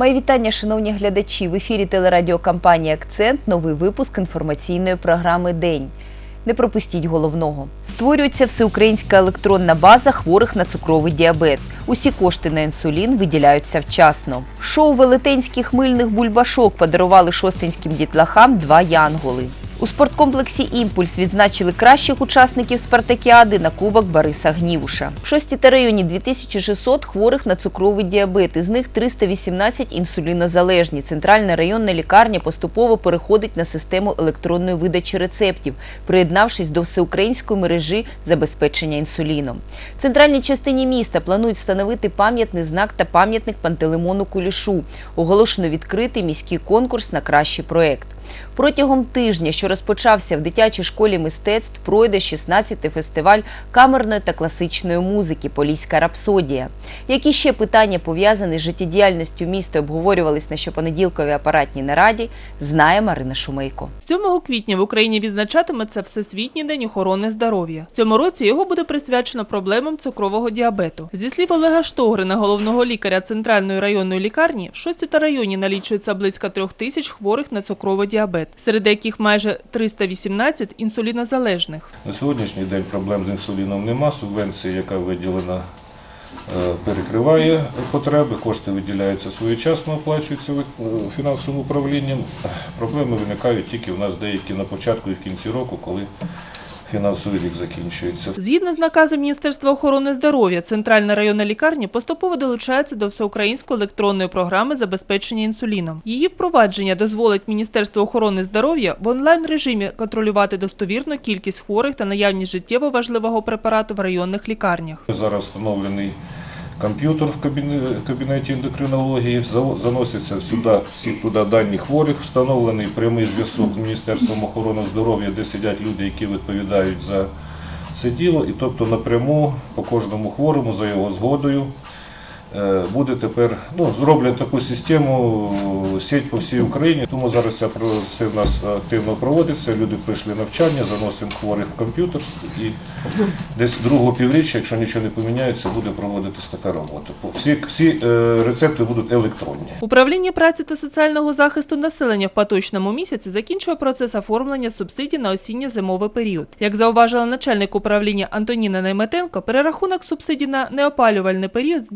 Мої вітання, шановні глядачі. В ефірі телерадіокампанії Акцент. Новий випуск інформаційної програми День. Не пропустіть головного. Створюється всеукраїнська електронна база хворих на цукровий діабет. Усі кошти на інсулін виділяються вчасно. Шоу велетенських мильних бульбашок подарували шостинським дітлахам два янголи. У спорткомплексі Імпульс відзначили кращих учасників спартакіади на кубок Бориса Гнівуша. В шості та районі 2600 хворих на цукровий діабет, із них 318 інсулінозалежні. Центральна районна лікарня поступово переходить на систему електронної видачі рецептів, приєднавшись до всеукраїнської мережі забезпечення інсуліном. В центральній частині міста планують встановити пам'ятний знак та пам'ятник Пантелеймону Кулішу. Оголошено відкритий міський конкурс на кращий проект. Протягом тижня, що розпочався в дитячій школі мистецтв, пройде 16-й фестиваль камерної та класичної музики Поліська рапсодія. Які ще питання пов'язані з життєдіяльністю міста обговорювались на щопонеділковій апаратній нараді, знає Марина Шумейко. 7 квітня в Україні відзначатиметься Всесвітній день охорони здоров'я. В цьому році його буде присвячено проблемам цукрового діабету. Зі слів Олега Штогрина, головного лікаря Центральної районної лікарні, в шості та районі налічується близько трьох тисяч хворих на цукровий діабет, серед яких майже 318 інсулінозалежних. На сьогоднішній день проблем з інсуліном нема. Субвенція, яка виділена, е, перекриває потреби, кошти виділяються своєчасно, оплачуються е, фінансовим управлінням. Проблеми виникають тільки в нас деякі на початку і в кінці року, коли фінансовий рік закінчується. Згідно з наказом Міністерства охорони здоров'я, Центральна районна лікарня поступово долучається до всеукраїнської електронної програми забезпечення інсуліном. Її впровадження дозволить Міністерству охорони здоров'я в онлайн режимі контролювати достовірну кількість хворих та наявність життєво важливого препарату в районних лікарнях. Зараз встановлений комп'ютер в кабінеті ендокринології, заносяться сюди всі туди дані хворих, встановлений прямий зв'язок з Міністерством охорони здоров'я, де сидять люди, які відповідають за це діло. І тобто напряму по кожному хворому за його згодою буде тепер ну, зроблять таку систему е, сеть по всій Україні. Тому зараз це в нас активно проводиться. Люди пройшли навчання, заносимо хворих в комп'ютер і десь другого півріччя, якщо нічого не поміняється, буде проводитись така робота. Всі, всі е, рецепти будуть електронні. Управління праці та соціального захисту населення в поточному місяці закінчує процес оформлення субсидій на осінньо-зимовий період. Як зауважила начальник управління Антоніна Найметенко, перерахунок субсидій на неопалювальний період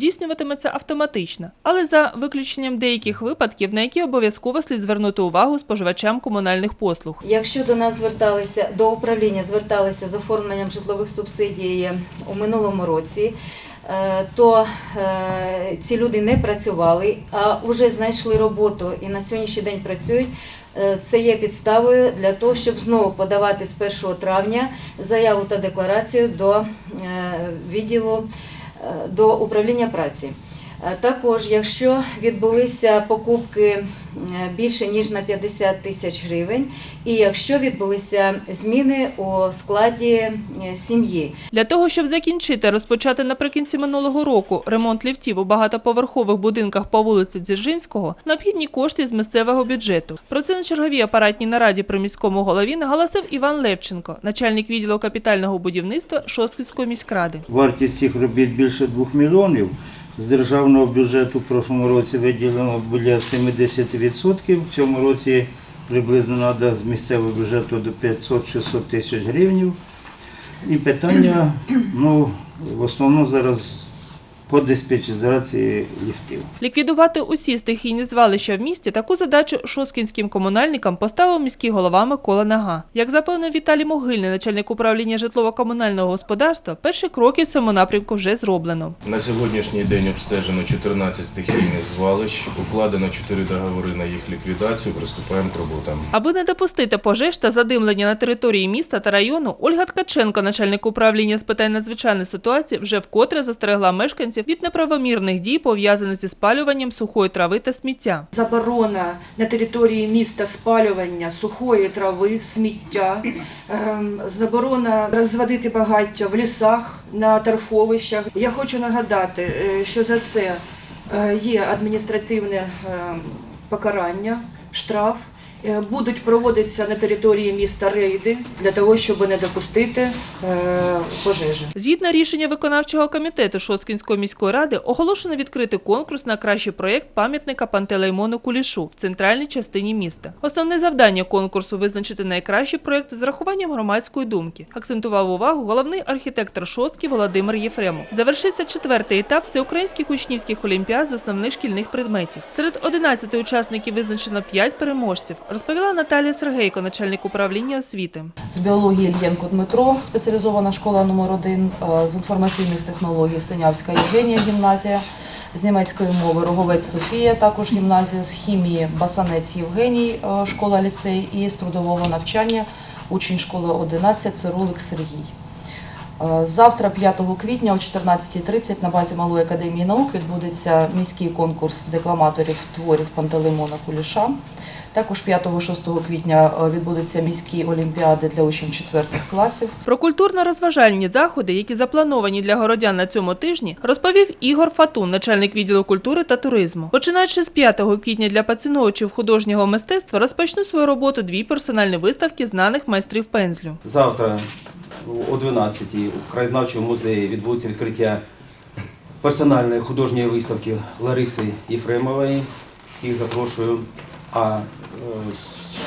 здійснюватиметься автоматично, але за виключенням деяких випадків, на які обов'язково слід звернути увагу споживачам комунальних послуг. Якщо до нас зверталися до управління, зверталися з оформленням житлових субсидій у минулому році, е, то е, ці люди не працювали, а вже знайшли роботу і на сьогоднішній день працюють. е, Це є підставою для того, щоб знову подавати з 1 травня заяву та декларацію до відділу до управління праці. Е, Також, якщо відбулися покупки е, більше ніж на 50 тисяч гривень, і якщо відбулися зміни у складі е, сім'ї, Для того, щоб закінчити розпочати наприкінці минулого року ремонт ліфтів у багатоповерхових будинках по вулиці Дзержинського, необхідні кошти з місцевого бюджету. Про це на черговій апаратній нараді при міському голові наголосив Іван Левченко, начальник відділу капітального будівництва Шостківської міськради. Вартість цих робіт більше 2 мільйонів. З державного бюджету в прошлому році виділено біля 70%. В цьому році приблизно треба з місцевого бюджету до 500-600 тисяч гривень. І питання, ну, в основному зараз по диспетчеризації ліфтів. Ліквідувати усі стихійні звалища в місті таку задачу шоскінським комунальникам поставив міський голова Микола Нага. Як запевнив Віталій Могильний, начальник управління житлово-комунального господарства, перші кроки в цьому напрямку вже зроблено. На сьогоднішній день обстежено 14 стихійних звалищ, укладено 4 договори на їх ліквідацію, приступаємо к роботам. Аби не допустити пожеж та задимлення на території міста та району, Ольга Ткаченко, начальник управління з питань надзвичайної ситуації, вже вкотре застерегла мешканців від неправомірних дій, пов'язаних зі спалюванням сухої трави та сміття. Заборона на території міста спалювання сухої трави, сміття, ем, заборона розводити багаття в лісах, на торфовищах. Я хочу нагадати, е, що за це е, є адміністративне ем, покарання, штраф Будуть проводитися на території міста рейди для того, щоб не допустити е, пожежі. Згідно рішення виконавчого комітету Шосткінської міської ради, оголошено відкрити конкурс на кращий проєкт пам'ятника Пантелеймону Кулішу в центральній частині міста. Основне завдання конкурсу визначити найкращий проєкт з урахуванням громадської думки. Акцентував увагу головний архітектор Шостки Володимир Єфремов. Завершився четвертий етап всеукраїнських учнівських олімпіад з основних шкільних предметів. Серед 11 учасників визначено 5 переможців, розповіла Наталія Сергейко, начальник управління освіти. З біології Ільєнко Дмитро, спеціалізована школа номер 1 з інформаційних технологій Синявська Євгенія гімназія, з німецької мови Роговець Софія, також гімназія, з хімії Басанець Євгеній, е, школа ліцей і з трудового навчання учень школи 11 Цирулик Сергій. Е, Завтра, 5 квітня о 14.30 на базі Малої академії наук відбудеться міський конкурс декламаторів творів Пантелеймона Куліша. Також 5-6 квітня е, відбудуться міські олімпіади для учнів 4 класів. Про культурно-розважальні заходи, які заплановані для городян на цьому тижні, розповів Ігор Фатун, начальник відділу культури та туризму. Починаючи з 5 квітня для поціновувачів художнього мистецтва, розпочнуть свою роботу дві персональні виставки знаних майстрів пензлю. Завтра о 12-й у краєзнавчому музеї відбудеться відкриття персональної художньої виставки Лариси Єфремової. Всіх запрошую. А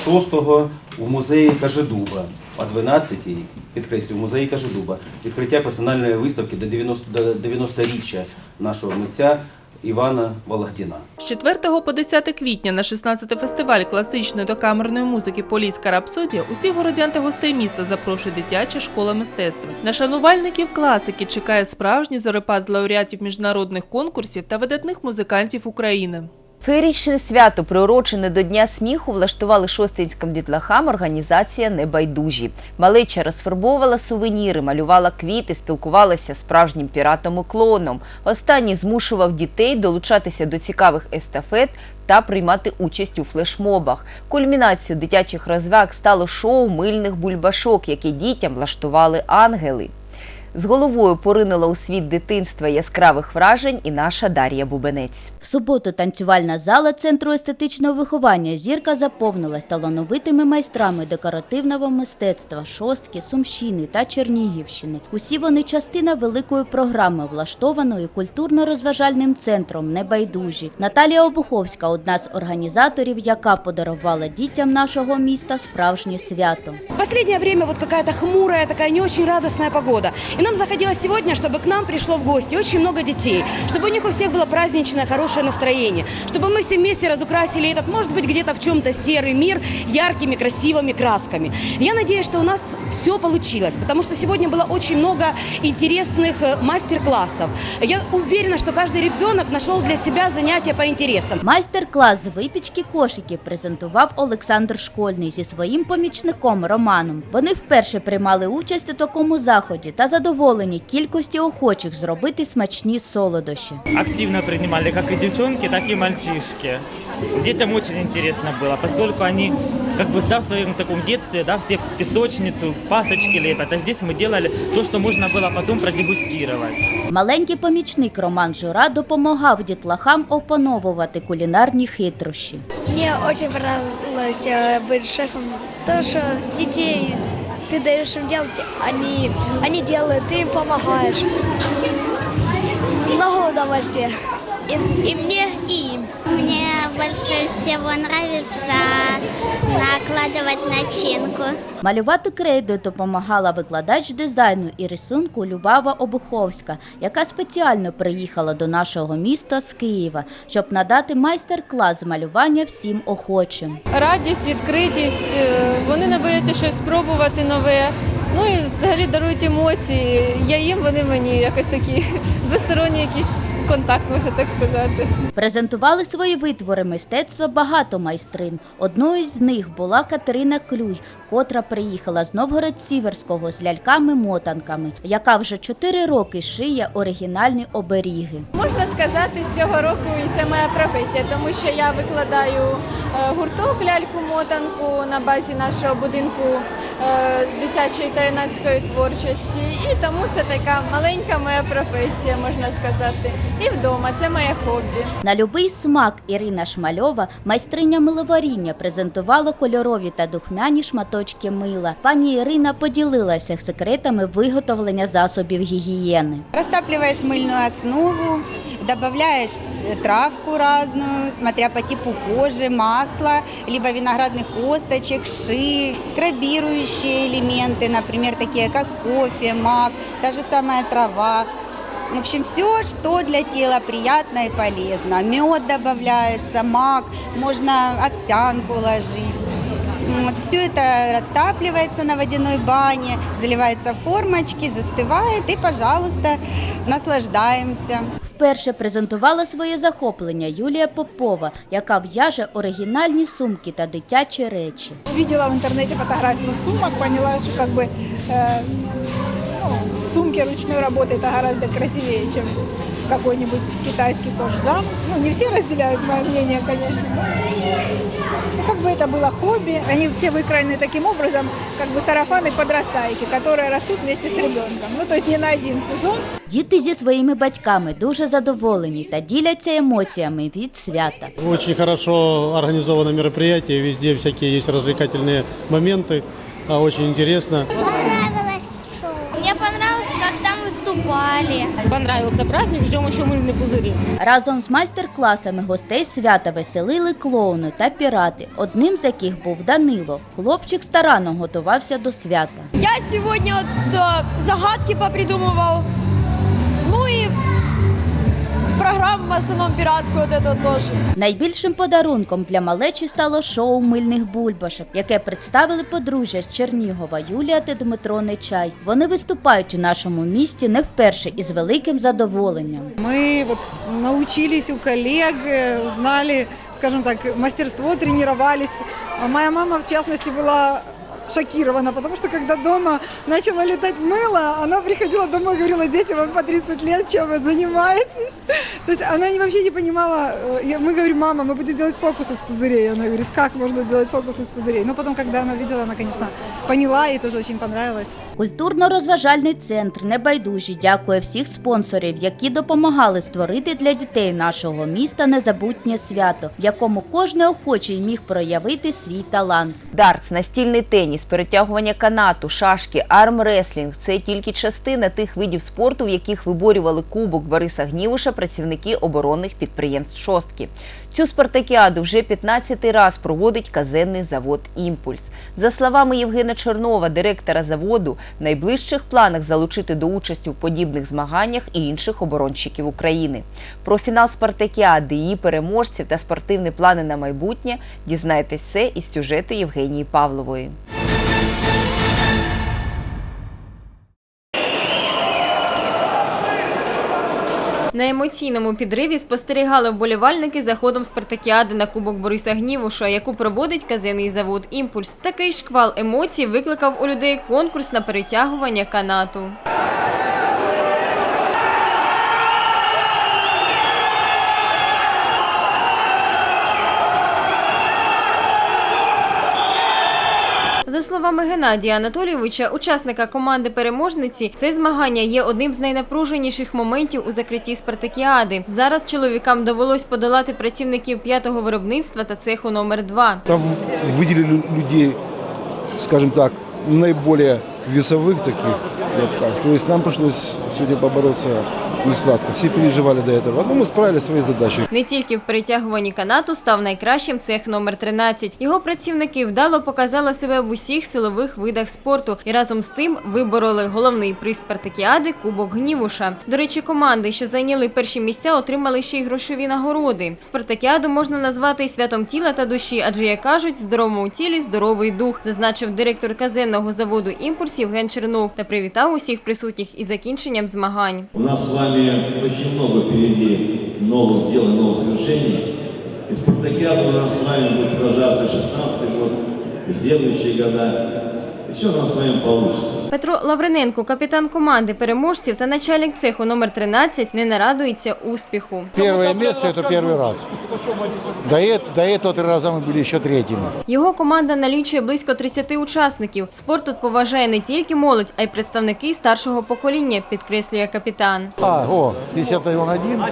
е, 6-го у музеї Кажедуба, о 12-й, підкреслюю, в музеї Кажедуба, відкриття персональної виставки до 90 до 90-річчя нашого митця Івана Вологдіна. З 4 по 10 квітня на 16 фестиваль класичної та камерної музики Поліська рапсодія усіх городян та гостей міста запрошує дитяча школа мистецтва. На шанувальників класики чекає справжній зорепад з лауреатів міжнародних конкурсів та видатних музикантів України. Феєрічне свято, приурочене до Дня сміху, влаштували шостинським дітлахам організація «Небайдужі». Малеча розфарбовувала сувеніри, малювала квіти, спілкувалася з справжнім піратом і клоуном. Останній змушував дітей долучатися до цікавих естафет та приймати участь у флешмобах. Кульмінацією дитячих розваг стало шоу мильних бульбашок, яке дітям влаштували ангели. З головою поринула у світ дитинства яскравих вражень і наша Дар'я Бубенець. В суботу танцювальна зала Центру естетичного виховання Зірка заповнилась талановитими майстрами декоративного мистецтва Шостки, Сумщини та Чернігівщини. Усі вони частина великої програми, влаштованої культурно-розважальним центром Небайдужі. Наталія Обуховська одна з організаторів, яка подарувала дітям нашого міста справжнє свято. В последнее время вот какая-то хмурая, такая не очень радостная погода. И нам захотелось сегодня, чтобы к нам пришло в гости очень много детей, чтобы у них у всех было праздничное, хорошее настроение, чтобы мы все вместе разукрасили этот, может быть, где-то в чем-то серый мир яркими, красивыми красками. Я надеюсь, что у нас все получилось, потому что сегодня было очень много интересных э, мастер-классов. Я уверена, что каждый ребенок нашел для себя занятие по интересам. Майстер-клас з випічки кошиків презентував Олександр Школьний зі своїм помічником Романом. Вони вперше приймали участь у такому заході та задоволені кількості охочих зробити смачні солодощі. активно принимали как и девчонки, так и мальчишки. Детям очень интересно было, поскольку они, как бы сдав в своем таком детстве, да, все песочницу, пасочки лепят, а здесь мы делали то, что можно было потом продегустировать. Маленький помічник Роман Жура допомагав дітлахам опановувати кулінарні хитрощі. Мне очень понравилось э, быть шефом. То, что детей ты даешь им делать, они, они делают, ты им помогаешь. Много удовольствия. И, и мне, и им. Мне больше всего нравится накладывать начинку. Малювати крейдою допомагала викладач дизайну і рисунку Любава Обуховська, яка спеціально приїхала до нашого міста з Києва, щоб надати майстер-клас з малювання всім охочим. радість, відкритість. е, Вони не бояться щось спробувати нове. Ну і взагалі дарують емоції. Я їм, вони мені якось такі двосторонні якийсь контакт, можна так сказати. Презентували свої витвори мистецтва багато майстрин. Одною з них була Катерина Клюй, котра приїхала з Новгород-Сіверського з ляльками-мотанками, яка вже чотири роки шиє оригінальні оберіги. Можна сказати, з цього року і це моя професія, тому що я викладаю е, гурток ляльку-мотанку на базі нашого будинку е, дитячої та юнацької творчості. І тому це така маленька моя професія, можна сказати. І вдома це моє хобі. На любий смак Ірина Шмальова, майстриня миловаріння, презентувала кольорові та духмяні шматочки мила. Пані Ірина поділилася секретами виготовлення засобів гігієни. Растапливаешь мыльную основу, добавляешь э, травку разную, смотря по типу кожи, масло, либо виноградных косточек, ши, скрабирующие элементы, например, такие как кофе, мак, та же самая трава. В общем, все, что для тела приятно и полезно. Мед добавляется, мак, можно овсянку ложить. Вот, все это растапливается на водяной бане, заливается в формочки, застывает и, пожалуйста, наслаждаемся. Вперше презентувала своє захоплення Юлія Попова, яка в'яже оригінальні сумки та дитячі речі. Увидела в интернете фотографию сумок, поняла, что как бы э, ну, сумки ручной работы это гораздо красивее, чем какой-нибудь китайский кожзам. Ну, не все разделяют мое мнение, конечно. но, ну, как бы это было хобби. Они все выкроены таким образом, как бы сарафаны подрастайки, которые растут вместе с ребенком. Ну, то есть не на один сезон. Діти зі своїми батьками дуже задоволені та діляться емоціями від свята. Очень хорошо организовано мероприятие, везде всякие есть развлекательные моменты, а, очень интересно. там выступали. Понравился праздник, ждем еще мыльные пузыри. Разом з майстер-класами гостей свята веселили клоуни та пірати, одним з яких був Данило. Хлопчик старанно готувався до свята. Я сегодня вот, э, загадки попридумывал. Ну и программу в основном пиратскую вот эту вот тоже. Найбільшим подарунком для малечі стало шоу мильних бульбашок, яке представили подружжя з Чернігова Юлія та Дмитро Нечай. Вони виступають у нашому місті не вперше і з великим задоволенням. Мы вот научились у коллег, э, узнали, скажем так, мастерство, тренировались. А моя мама, в частности, была шокирована, потому что когда дома начало летать мыло, она приходила домой и говорила, дети, вам по 30 лет, чем вы занимаетесь? То есть она не- вообще не понимала, э, я- мы говорим, мама, мы будем делать фокусы с пузырей. Она говорит, как можно делать фокусы с пузырей? Но потом, когда она видела, она, конечно, поняла, ей тоже очень понравилось. Культурно-розважальний центр Небайдужі дякує всіх спонсорів, які допомагали створити для дітей нашого міста незабутнє свято, в якому кожен охочий міг проявити свій талант. Дартс, настільний теніс, перетягування канату, шашки, армреслінг – це тільки частина тих видів спорту, в яких виборювали кубок Бориса Гнівуша працівники оборонних підприємств «Шостки». Цю спартакіаду вже 15-й раз проводить казенний завод «Імпульс». За словами Євгена Чернова, директора заводу, в найближчих планах залучити до участі в подібних змаганнях і інших оборонщиків України. Про фінал спартакіади, її переможців та спортивні плани на майбутнє дізнайтесь все із сюжету Євгенії Павлової. На емоційному підриві спостерігали вболівальники за ходом спартакіади на Кубок Бориса Гнівуша, яку проводить казиний завод Імпульс. Такий шквал емоцій викликав у людей конкурс на перетягування канату. Словами Геннадія Анатолійовича, учасника команди переможниці, це змагання є одним з найнапруженіших моментів у закритті спартакіади. Зараз чоловікам довелось подолати працівників п'ятого виробництва та цеху номер 2 Там выделили людей, скажем так, наиболее весовых таких. То есть нам пришлось сегодня побороться не сладко. Все переживали до этого. Но мы справили свои задачи. Не тільки в перетягуванні канату став найкращим цех номер 13. Його працівники вдало показали себе в усіх силових видах спорту і разом з тим вибороли головний приз спартакіади Кубок Гнівуша. До речі, команди, що зайняли перші місця, отримали ще й грошові нагороди. Спартакіаду можна назвати й святом тіла та душі, адже як кажуть, здоровому тілі здоровий дух, зазначив директор казенного заводу Імпульс Євген Чернов та привітав усіх присутніх із закінченням змагань. У нас с вами очень много впереди новых дел и новых свершений. И спартакиад у нас с вами будет продолжаться 16 год и следующие года И все у нас с вами получится. Петро Лавриненко, капітан команди переможців та начальник цеху номер 13, не нарадується успіху. Первое место это первый раз. До, э- до этого три раза мы были еще третьими. Його команда налічує близько 30 учасників. Спорт тут поважає не тільки молодь, а й представники старшого покоління, підкреслює капітан. А, о, 50 он один.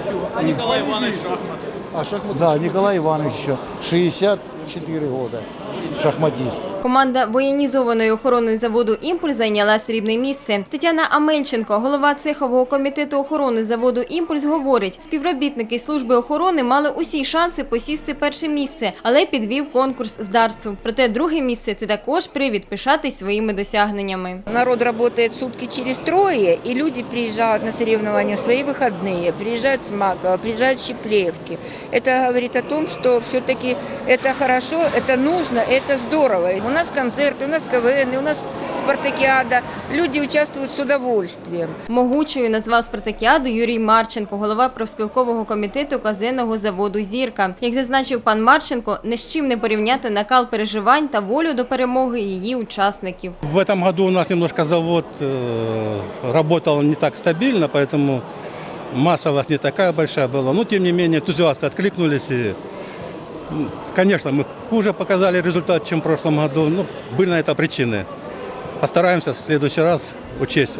Николай Иванович шахмат. А шахмат? Да, Николай Иванович еще. 64 года. Шахматист. Команда воєнізованої охорони заводу «Імпульс» зайняла срібне місце. Тетяна Аменченко, голова цехового комітету охорони заводу «Імпульс», говорить, співробітники служби охорони мали усі шанси посісти перше місце, але підвів конкурс з дарству. Проте друге місце – це також привід пишатись своїми досягненнями. Народ работает сутки через трое, и люди приезжают на соревнования в свои выходные, приезжают с Макова, приезжают с Щеплевки. Это говорит о том, что все-таки это хорошо, это нужно, это здорово. У нас концерты, у нас КВН, у нас спартакиада. Люди участвуют с удовольствием. Могучою назвав спартакіаду Юрій Марченко, голова профспілкового комітету казенного заводу «Зірка». Як зазначив пан Марченко, не з чим не порівняти накал переживань та волю до перемоги її учасників. В этом году у нас немножко завод э, работал не так стабильно, поэтому массовость не такая большая была. Но тем не менее энтузиасты откликнулись и, м, конечно, мы хуже показали результат, чем в прошлом году. Ну, были на это причины. Постараемся в следующий раз учесть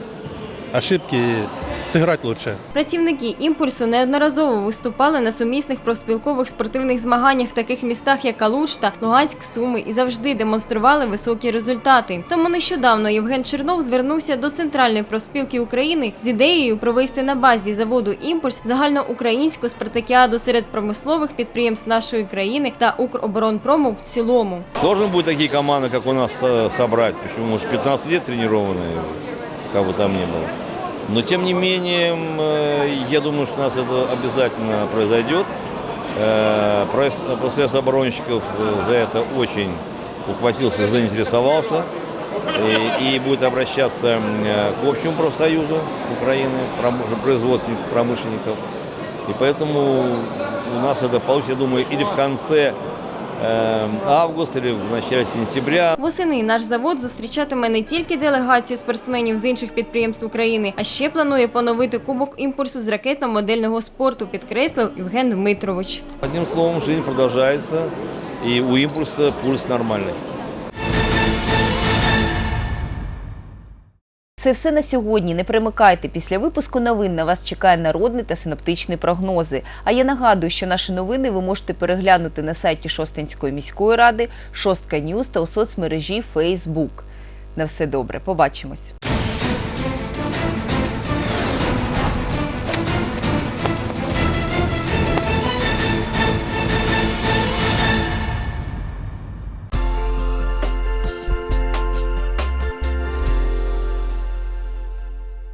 ошибки и сыграть лучше. Працівники імпульсу неодноразово виступали на сумісних профспілкових спортивних змаганнях в таких містах, як Калушта, Луганськ, Суми, і завжди демонстрували високі результати. Тому нещодавно Євген Чернов звернувся до Центральної профспілки України з ідеєю провести на базі заводу імпульс загальноукраїнську спартакіаду серед промислових підприємств нашої країни та Укроборонпрому в цілому. Сложно будет такие команды, как у нас, э, собрать. Почему? Может, 15 лет тренированные, как бы там ни было. Но, тем не менее, э, я думаю, что у нас это обязательно произойдет. Э, пресс- Профсоюз оборонщиков э, за это очень ухватился, заинтересовался и, будет обращаться э, к общему профсоюзу Украины, производственников, промышленников. И поэтому у нас это получится, я думаю, или в конце э, або или в начале сентября. Восени наш завод зустрічатиме не тільки делегацію спортсменів з інших підприємств України, а ще планує поновити кубок імпульсу з ракетно-модельного спорту, підкреслив Євген Дмитрович. Одним словом, життя продовжується і у імпульсу пульс нормальный. Це все на сьогодні. Не примикайте. Після випуску новин на вас чекає народний та синоптичний прогнози. А я нагадую, що наші новини ви можете переглянути на сайті Шостинської міської ради, Шостка Ньюз та у соцмережі Фейсбук. На все добре. Побачимось. –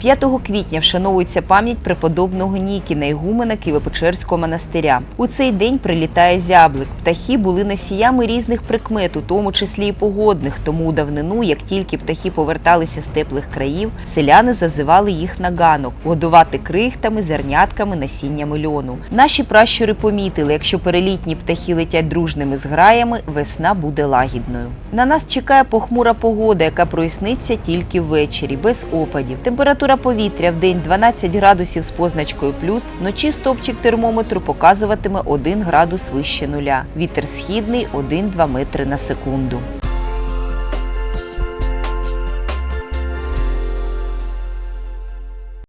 5 квітня вшановується пам'ять преподобного Нікіна, ігумена Києво-Печерського монастиря. У цей день прилітає зяблик. Птахи були носіями різних прикмет, у тому числі і погодних. Тому у давнину, як тільки птахи поверталися з теплих країв, селяни зазивали їх на ганок годувати крихтами, зернятками, насіннями льону. Наші пращури помітили, якщо перелітні птахи летять дружними зграями, весна буде лагідною. На нас чекає похмура погода, яка проясниться тільки ввечері, без опадів. Температура повітря в день 12 градусів з позначкою плюс, вночі стопчик термометру показуватиме 1 градус вище нуля. Вітер східний 1-2 метри на секунду.